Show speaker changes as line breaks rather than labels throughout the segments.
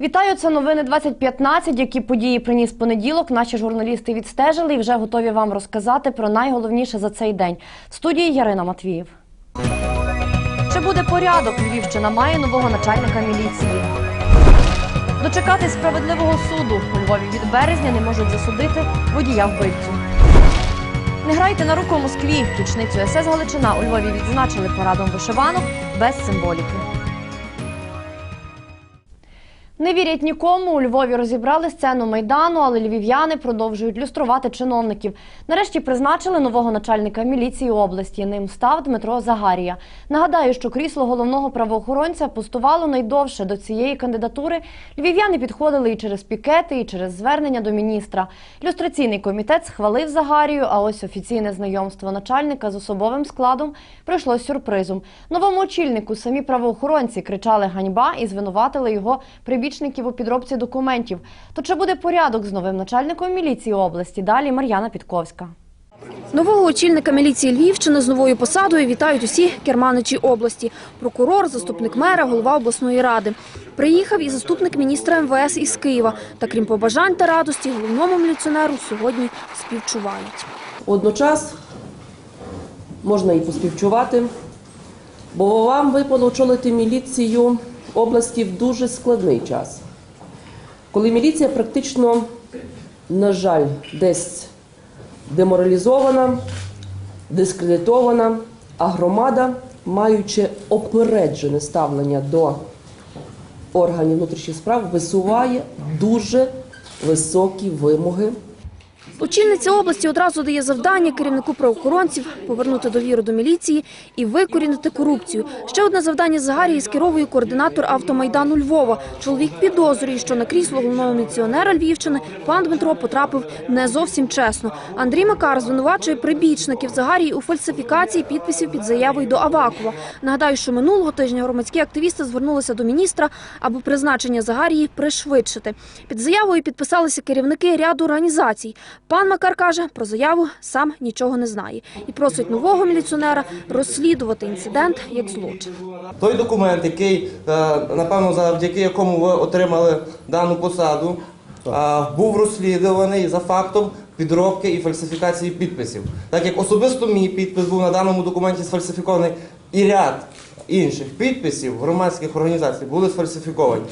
Вітаю, це новини 2015, Які події приніс понеділок. Наші журналісти відстежили і вже готові вам розказати про найголовніше за цей день. В студії Ярина Матвіїв. Чи буде порядок? Львівщина має нового начальника міліції. Дочекати справедливого суду. У Львові від березня не можуть засудити водія вбивцю. Не грайте на руку Москві. Річницю СС Галичина у Львові відзначили парадом вишиванок без символіки. Не вірять нікому. У Львові розібрали сцену майдану, але львів'яни продовжують люструвати чиновників. Нарешті призначили нового начальника міліції області. Ним став Дмитро Загарія. Нагадаю, що крісло головного правоохоронця пустувало найдовше до цієї кандидатури. Львів'яни підходили і через пікети, і через звернення до міністра. Люстраційний комітет схвалив Загарію. А ось офіційне знайомство начальника з особовим складом пройшло сюрпризом. Новому очільнику самі правоохоронці кричали ганьба і звинуватили його прибічників у підробці документів. То чи буде порядок з новим начальником міліції області? Далі Мар'яна Підковська.
Нового очільника міліції Львівщини з новою посадою вітають усі керманичі області. Прокурор, заступник мера, голова обласної ради. Приїхав і заступник міністра МВС із Києва. Та крім побажань та радості, головному міліціонеру сьогодні співчувають.
Водночас можна і поспівчувати, бо вам випало очолити міліцію області в дуже складний час, коли міліція практично, на жаль, десь деморалізована, дискредитована, а громада, маючи опереджене ставлення до органів внутрішніх справ, висуває дуже високі вимоги
Очільниця області одразу дає завдання керівнику правоохоронців повернути довіру до міліції і викорінити корупцію. Ще одне завдання Загарії скеровує координатор автомайдану Львова. Чоловік підозрює, що на крісло головного міліціонера Львівщини пан Дмитро потрапив не зовсім чесно. Андрій Макар звинувачує прибічників Загарії у фальсифікації підписів під заявою до Авакова. Нагадаю, що минулого тижня громадські активісти звернулися до міністра, аби призначення Загарії пришвидшити. Під заявою підписалися керівники ряду організацій. Пан Макар каже, про заяву сам нічого не знає і просить нового міліціонера розслідувати інцидент як злочин.
Той документ, який, е, напевно, завдяки якому ви отримали дану посаду, е, був розслідуваний за фактом підробки і фальсифікації підписів. Так як особисто мій підпис був на даному документі сфальсифікований, і ряд інших підписів громадських організацій були сфальсифіковані.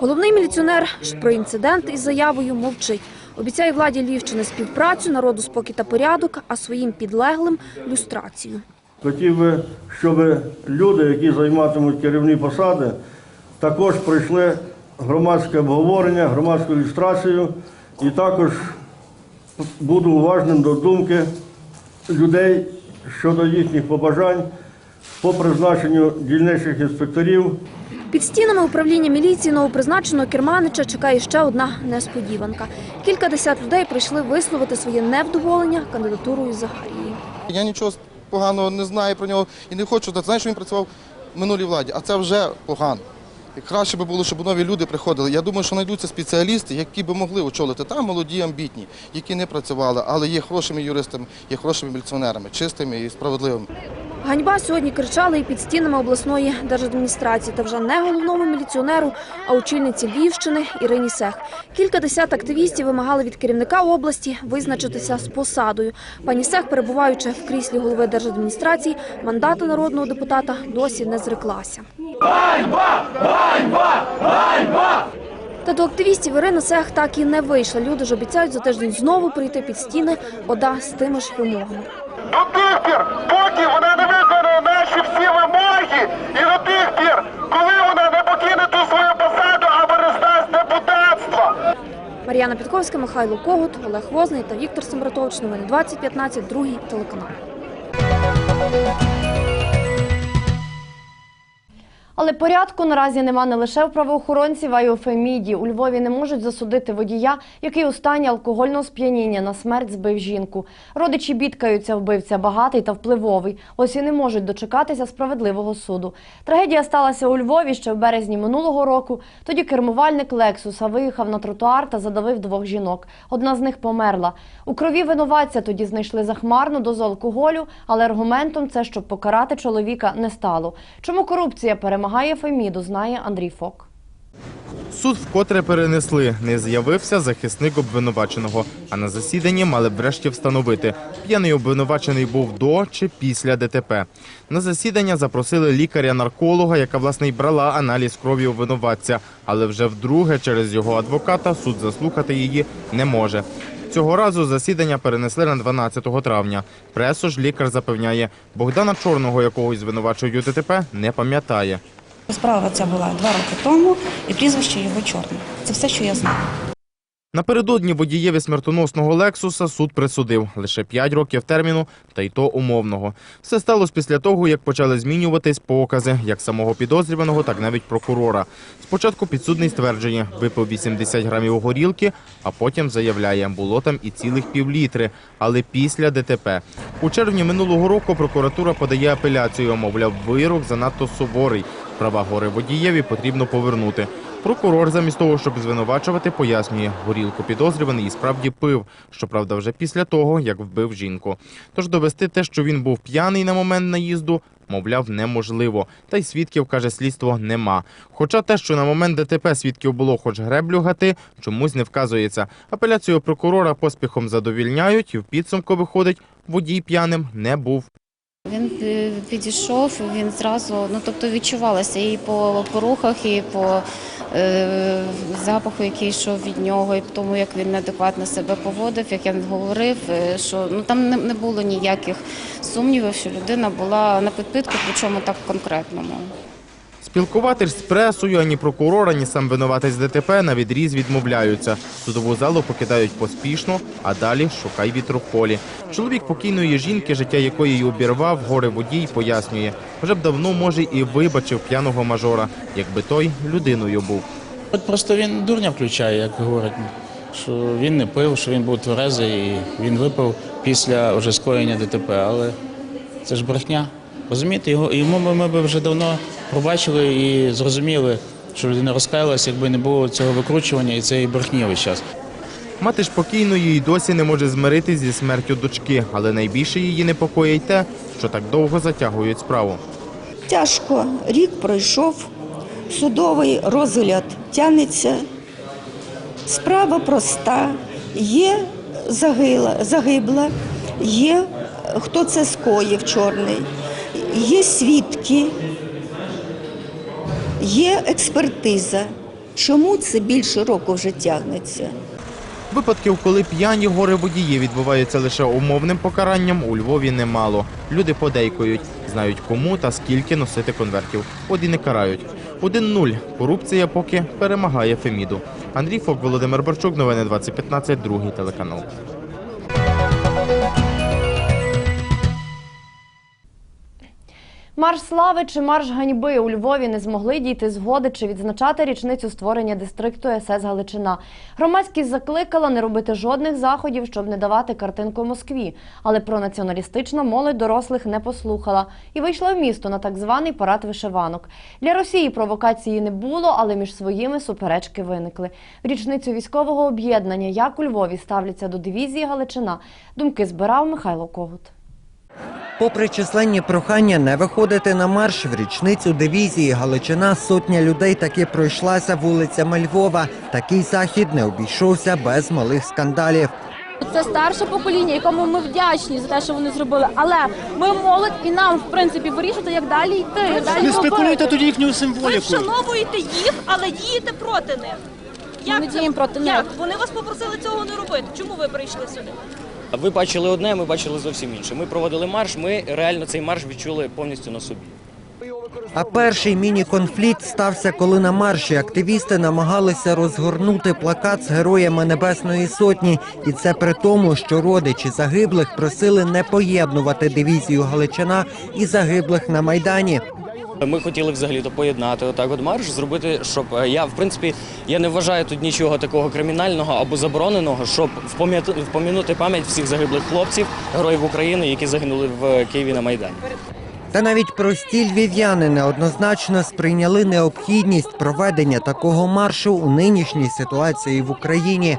Головний міліціонер про інцидент із заявою мовчить. Обіцяє владі Львівщини співпрацю, народу спокій та порядок, а своїм підлеглим люстрацію.
Хотів би, щоб люди, які займатимуть керівні посади, також пройшли громадське обговорення, громадську ілюстрацію і також буду уважним до думки людей щодо їхніх побажань по призначенню дільничних інспекторів
Під стінами управління міліції новопризначеного керманича чекає ще одна несподіванка. Кілька десят людей прийшли висловити своє невдоволення кандидатурою Загарії.
Я нічого поганого не знаю про нього і не хочу знати. Що він працював в минулій владі, а це вже погано. Краще би було, щоб нові люди приходили. Я думаю, що знайдуться спеціалісти, які би могли очолити там молоді, амбітні, які не працювали, але є хорошими юристами, є хорошими міліціонерами, чистими і справедливими.
Ганьба сьогодні кричали і під стінами обласної держадміністрації, та вже не головному міліціонеру, а очільниці Львівщини Ірині Сех. Кілька десят активістів вимагали від керівника області визначитися з посадою. Пані Сех, перебуваючи в кріслі голови держадміністрації, мандата народного депутата досі не зреклася. Та до активістів Ірина Сех так і не вийшла. Люди ж обіцяють за тиждень знову прийти під стіни ОДА з тими ж вимогами.
До тих пір, поки вона не виконує наші всі вимоги, і до тих пір, коли вона не покине ту свою посаду або не здасть депутатство.
Мар'яна Підковська, Михайло Когут, Олег Возний та Віктор Сембратович. Новини 2015, другий телеканал.
Але порядку наразі нема не лише в правоохоронців, а й у Феміді. У Львові не можуть засудити водія, який у стані алкогольного сп'яніння на смерть збив жінку. Родичі бідкаються, вбивця багатий та впливовий. Ось і не можуть дочекатися справедливого суду. Трагедія сталася у Львові ще в березні минулого року. Тоді кермувальник Лексуса виїхав на тротуар та задавив двох жінок. Одна з них померла. У крові винуватця тоді знайшли захмарну дозу алкоголю, але аргументом це, щоб покарати чоловіка, не стало. Чому корупція перемагає Феміду, знає Андрій Фок.
Суд вкотре перенесли. Не з'явився захисник обвинуваченого. А на засіданні мали б врешті встановити, п'яний обвинувачений був до чи після ДТП. На засідання запросили лікаря-нарколога, яка власне й брала аналіз крові обвинуватця. Але вже вдруге через його адвоката суд заслухати її не може. Цього разу засідання перенесли на 12 травня. Пресу ж лікар запевняє, Богдана Чорного, якого звинувачують ДТП, не пам'ятає.
Справа ця була два роки тому, і прізвище його чорне. Це все, що я знаю.
Напередодні водієві смертоносного Лексуса суд присудив лише 5 років терміну, та й то умовного. Все сталося після того, як почали змінюватись покази як самого підозрюваного, так навіть прокурора. Спочатку підсудний стверджує, випив 80 грамів горілки, а потім заявляє, було там і цілих півлітри, але після ДТП. У червні минулого року прокуратура подає апеляцію, мовляв, вирок занадто суворий. Права гори водієві потрібно повернути. Прокурор, замість того, щоб звинувачувати, пояснює, горілку підозрюваний і справді пив, щоправда, вже після того, як вбив жінку. Тож довести те, що він був п'яний на момент наїзду, мовляв, неможливо. Та й свідків, каже слідство, нема. Хоча те, що на момент ДТП свідків було хоч греблю гати, чомусь не вказується. Апеляцію прокурора поспіхом задовільняють, і в підсумку виходить, водій п'яним не був.
Він підійшов, він зразу, ну тобто відчувалося і по, по рухах, і по е, запаху, який йшов від нього, і по тому, як він неадекватно себе поводив, як я говорив, е, що ну там не, не було ніяких сумнівів, що людина була на підпитку, причому так конкретному.
Спілкуватись з пресою ані прокурор, ані сам винуватець ДТП на відріз відмовляються. Судову залу покидають поспішно, а далі шукай вітру в полі. Чоловік покійної жінки, життя якої й обірвав, горе водій, пояснює. Вже б давно, може, і вибачив п'яного мажора, якби той людиною був.
От просто він дурня включає, як говорять, що він не пив, що він був тверезий, і він випив після вже скоєння ДТП. Але це ж брехня. Розумієте, його йому ми б вже давно пробачили і зрозуміли, що людина розкаялася, якби не було цього викручування і цієї брехні весь час.
Мати ж покійної й досі не може змиритись зі смертю дочки, але найбільше її непокоїть те, що так довго затягують справу.
Тяжко. Рік пройшов, судовий розгляд тянеться. Справа проста. Є загила, загибла, є хто це скоїв чорний, є свідки, є експертиза. Чому це більше року вже тягнеться?
Випадків, коли п'яні горе водії відбуваються лише умовним покаранням, у Львові немало. Люди подейкують, знають кому та скільки носити конвертів. От і не карають. 1-0. Корупція поки перемагає Феміду. Андрій Фок, Володимир Борчук, новини 2015, другий телеканал.
Марш слави чи марш ганьби у Львові не змогли дійти згоди чи відзначати річницю створення дистрикту СС Галичина. Громадськість закликала не робити жодних заходів, щоб не давати картинку Москві. Але пронаціоналістична молодь дорослих не послухала і вийшла в місто на так званий парад вишиванок. Для Росії провокації не було, але між своїми суперечки виникли. Річницю військового об'єднання, як у Львові ставляться до дивізії Галичина, думки збирав Михайло Когут.
Попри численні прохання не виходити на марш в річницю дивізії Галичина, сотня людей таки пройшлася вулицями Львова. Такий захід не обійшовся без малих скандалів.
Це старше покоління, якому ми вдячні за те, що вони зробили. Але ми молодь і нам, в принципі, вирішувати, як далі йти. як далі
Не спекулюйте тоді їхню
Ви вшановуєте їх, але дієте проти них.
Ми не діємо проти них.
Як? Вони вас попросили цього не робити. Чому ви прийшли сюди?
Ви бачили одне, ми бачили зовсім інше. Ми проводили марш, ми реально цей марш відчули повністю на собі.
А перший міні-конфлікт стався, коли на марші активісти намагалися розгорнути плакат з героями Небесної Сотні. І це при тому, що родичі загиблих просили не поєднувати дивізію Галичина і загиблих на Майдані.
Ми хотіли взагалі то поєднати отак от марш, зробити, щоб е, я, в принципі, я не вважаю тут нічого такого кримінального або забороненого, щоб впомінути пам'ять всіх загиблих хлопців, героїв України, які загинули в Києві на Майдані.
Та навіть прості львів'яни неоднозначно сприйняли необхідність проведення такого маршу у нинішній ситуації в Україні.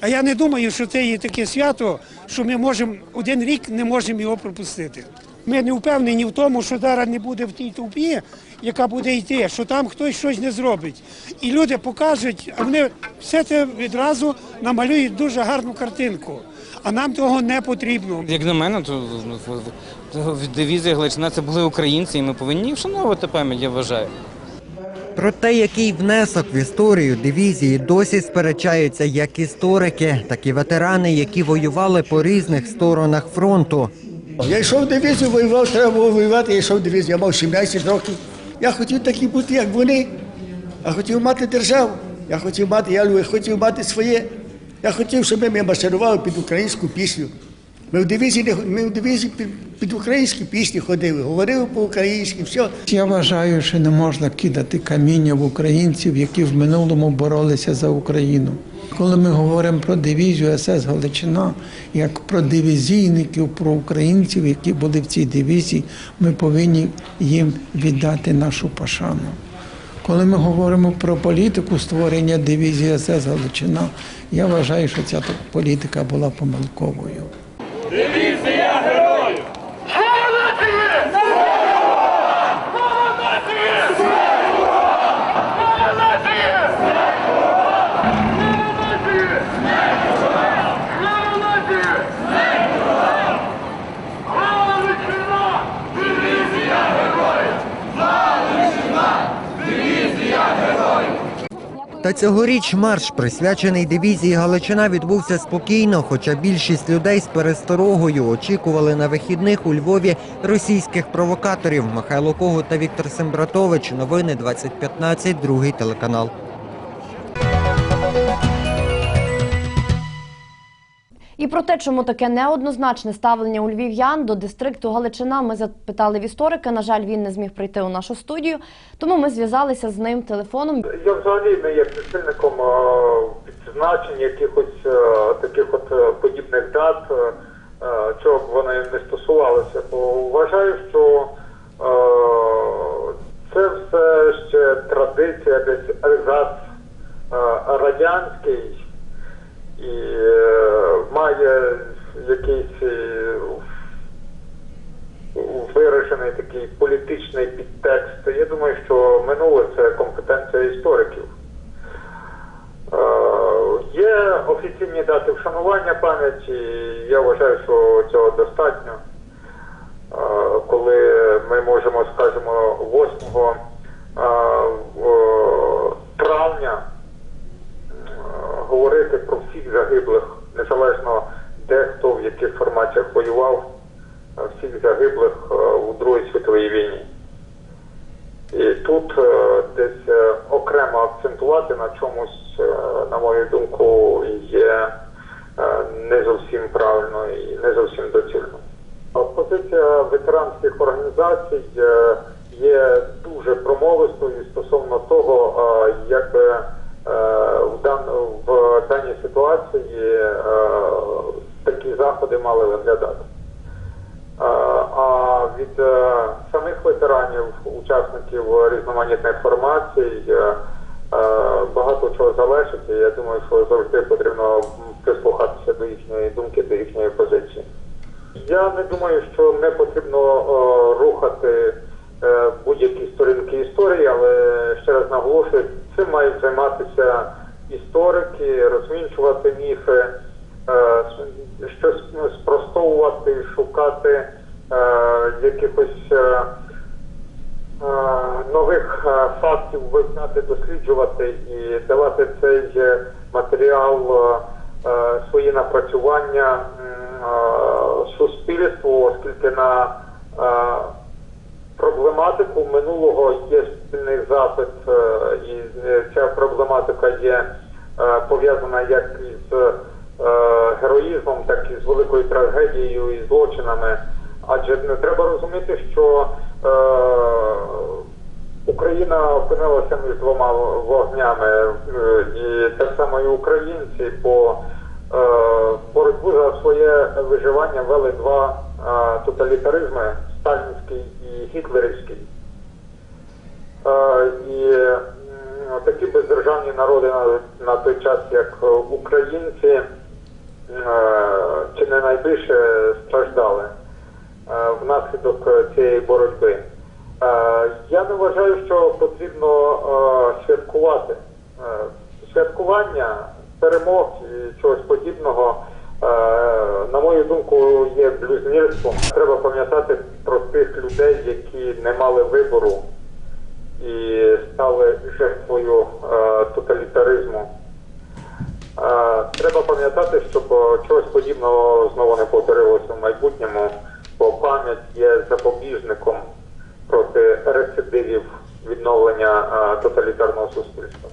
А я не думаю, що це є таке свято, що ми можемо один рік не можемо його пропустити. ми не впевнені в тому, що зараз не буде в тій толпі, яка буде йти, що там хтось щось не зробить. І люди покажуть, а вони все це відразу намалюють дуже гарну картинку. А нам того не потрібно.
Як на мене, то, в дивізії Галичина це були українці, і ми повинні вшановувати пам'ять, я вважаю.
Про те, який внесок в історію дивізії досі сперечаються як історики, так і ветерани, які воювали по різних сторонах фронту.
Я йшов в дивізію, воював, треба було воювати, я йшов в дивізію, я мав 17 років. Я хотів такий бути, як вони. Я хотів мати державу. Я хотів мати, я хотів мати своє. Я хотів, щоб ми марширували під українську пісню. Ми в дивізії, ми в дивізії під, під українські пісні ходили, говорили по-українськи, все.
Я вважаю, що не можна кидати каміння в українців, які в минулому боролися за Україну. Коли ми говоримо про дивізію СС Галичина, як про дивізійників, про українців, які були в цій дивізії, ми повинні їм віддати нашу пошану. Коли ми говоримо про політику створення дивізії СС Галичина, я вважаю, що ця політика була помилковою.
Цьогоріч марш, присвячений дивізії Галичина, відбувся спокійно, хоча більшість людей з пересторогою очікували на вихідних у Львові російських провокаторів. Михайло Когут та Віктор Сембратович. Новини 2015, другий телеканал.
І про те, чому таке неоднозначне ставлення у львів'ян до дистрикту Галичина, ми запитали в історика. На жаль, він не зміг прийти у нашу студію, тому ми зв'язалися з ним телефоном.
Я взагалі не є прихильником е, відзначень якихось е, таких от е, подібних дат, е, е, чого б вони не стосувалися. Бо вважаю, що е, це все ще традиція, десь е, радянський і е, має якийсь е, виражений такий політичний підтекст. Я думаю, що минуле це компетенція істориків. Е, Є офіційні дати вшанування пам'яті. Я вважаю, що цього достатньо. Е, Коли ми можемо, скажімо, 8 е, в- травня е, говорити про всіх загиблих, незалежно де хто в яких формаціях воював, е, всіх загиблих е, у Другій світовій війні. І тут е, десь е, окремо акцентувати на чомусь, е, на мою думку, є е, не зовсім правильно і не зовсім доцільно. А Позиція ветеранських організацій е, є дуже промовистою стосовно того, е, як е, в, даній ситуації такі заходи мали виглядати. А від самих ветеранів, учасників різноманітних формацій, багато чого залежить. І я думаю, що завжди потрібно прислухатися до їхньої думки, до їхньої позиції. Я не думаю, що не потрібно е, рухати е, будь-які сторінки історії, але ще раз наголошую, цим мають займатися історики, розвінчувати міфи, е, щось спростовувати, шукати е, якихось е, е, нових е, фактів вивчати, досліджувати і давати цей матеріал, свої напрацювання е, суспільству, оскільки на е, проблематику минулого є спільний запит, е, і е, ця проблематика є е, пов'язана як із е, героїзмом, так і з великою трагедією і злочинами. Адже не треба розуміти, що е, Україна опинилася між двома вогнями, е, і так само і українці по е, боротьбу за своє виживання вели два е, тоталітаризми сталінський і гітлерівський. Е, І такі бездержавні народи на, той час, як е, українці, е, чи не найбільше страждали. е, внаслідок е, цієї боротьби. Е, Я не вважаю, що потрібно е, святкувати. Е, Святкування перемог і чогось подібного, е, на мою думку, є блюзнірством. Треба пам'ятати про тих людей, які не мали вибору і стали жертвою е, тоталітаризму. Е, Треба пам'ятати, щоб е, чогось подібного знову не повторилося в майбутньому, бо пам'ять є запобіжником проти рецидивів відновлення е, тоталітарного суспільства.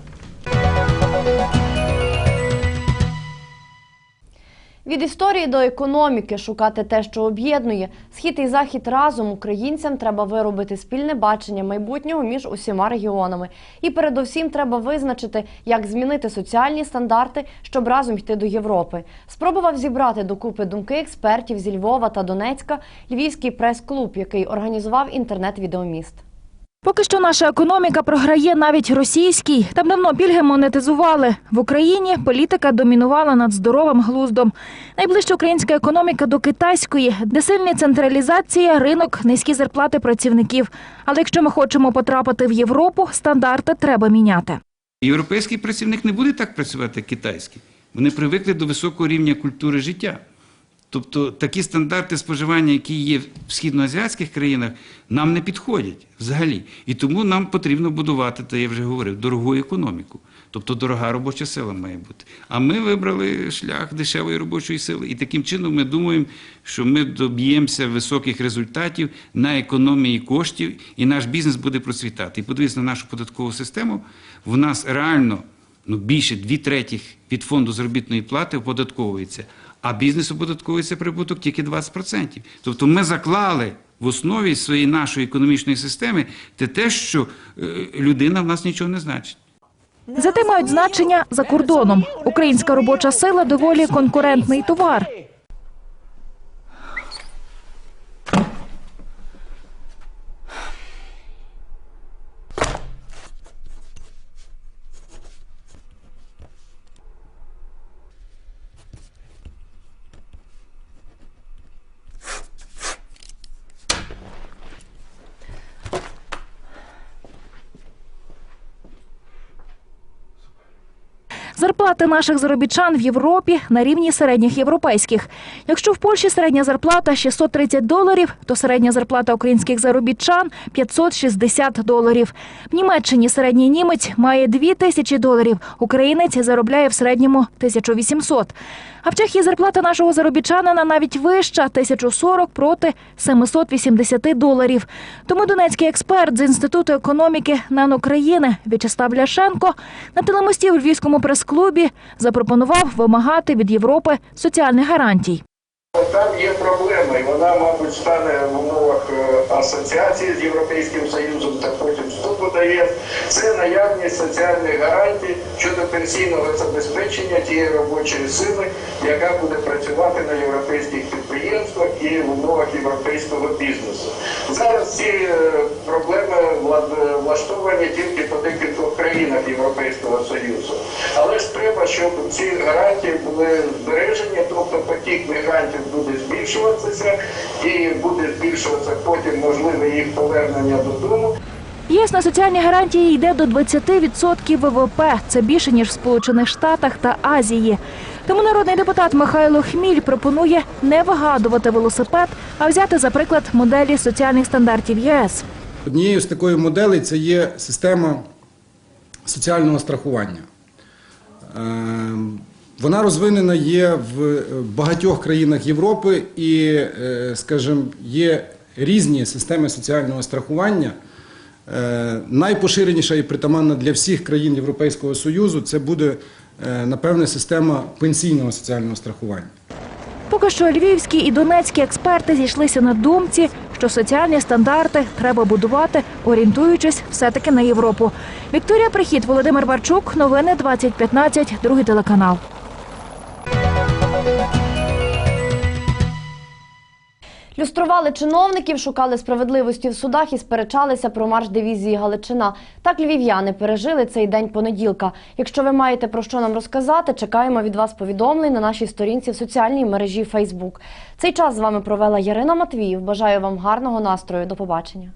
Від історії до економіки шукати те, що об'єднує. Схід і захід разом українцям треба виробити спільне бачення майбутнього між усіма регіонами. І передовсім треба визначити, як змінити соціальні стандарти, щоб разом йти до Європи. Спробував зібрати докупи думки експертів зі Львова та Донецька Львівський прес-клуб, який організував інтернет-відеоміст.
Поки що наша економіка програє навіть російській. Там давно пільги монетизували. В Україні політика домінувала над здоровим глуздом. Найближча українська економіка до китайської, де сильна централізація, ринок, низькі зарплати працівників. Але якщо ми хочемо потрапити в Європу, стандарти треба міняти.
Європейський працівник не буде так працювати, як китайський. Вони привикли до високого рівня культури життя. Тобто такі стандарти споживання, які є в східноазіатських країнах, нам не підходять взагалі. І тому нам потрібно будувати, то я вже говорив, дорогу економіку. Тобто дорога робоча сила має бути. А ми вибрали шлях дешевої робочої сили. І таким чином ми думаємо, що ми доб'ємося високих результатів на економії коштів, і наш бізнес буде процвітати. І подивіться на нашу податкову систему. В нас реально ну, більше дві третіх від фонду заробітної плати оподатковується, а бізнес оподатковується прибуток тільки 20%. Тобто ми заклали в основі своєї нашої економічної системи те, те що е, людина в нас нічого не значить.
Зате мають значення за кордоном. Українська робоча сила доволі конкурентний товар. Зарплати наших заробітчан в Європі на рівні середніх європейських. Якщо в Польщі середня зарплата 630 доларів, то середня зарплата українських заробітчан 560 доларів. В Німеччині середній німець має 2 тисячі доларів, українець заробляє в середньому 1800. А в Чехії зарплата нашого заробітчанина навіть вища 1040 проти 780 доларів. Тому донецький експерт з інституту економіки НАН України В'ячеслав Ляшенко на телемості у львівському прес-клубі запропонував вимагати від Європи соціальних гарантій.
Там є проблема, і вона, мабуть, стане в умовах е, асоціації з Європейським Союзом та потім вступу дає. Це наявність соціальних гарантій щодо пенсійного забезпечення тієї робочої сили, яка буде працювати на європейських підприємствах і в умовах європейського бізнесу. Зараз ці е, проблеми влаштовані тільки по декількох країнах Європейського Союзу. Але ж треба, щоб ці гарантії були збережені, тобто потік мігрантів буде збільшуватися і буде збільшуватися потім можливе їх повернення додому.
ЄС на соціальні гарантії йде до 20% ВВП. Це більше ніж в Сполучених Штатах та Азії. Тому народний депутат Михайло Хміль пропонує не вигадувати велосипед, а взяти за приклад моделі соціальних стандартів ЄС.
Однією з такої моделей це є система соціального страхування. Е, Вона розвинена є в багатьох країнах Європи і, е, скажімо, є різні системи соціального страхування. Е, Найпоширеніша і притаманна для всіх країн Європейського Союзу це буде, е, напевне, система пенсійного соціального страхування.
Поки що львівські і донецькі експерти зійшлися на думці, що соціальні стандарти треба будувати, орієнтуючись все-таки на Європу. Вікторія Прихід, Володимир Барчук, новини 2015, другий телеканал.
Люстрували чиновників, шукали справедливості в судах і сперечалися про марш дивізії Галичина. Так львів'яни пережили цей день понеділка. Якщо ви маєте про що нам розказати, чекаємо від вас повідомлень на нашій сторінці в соціальній мережі Фейсбук. Цей час з вами провела Ярина Матвіїв. Бажаю вам гарного настрою. До побачення.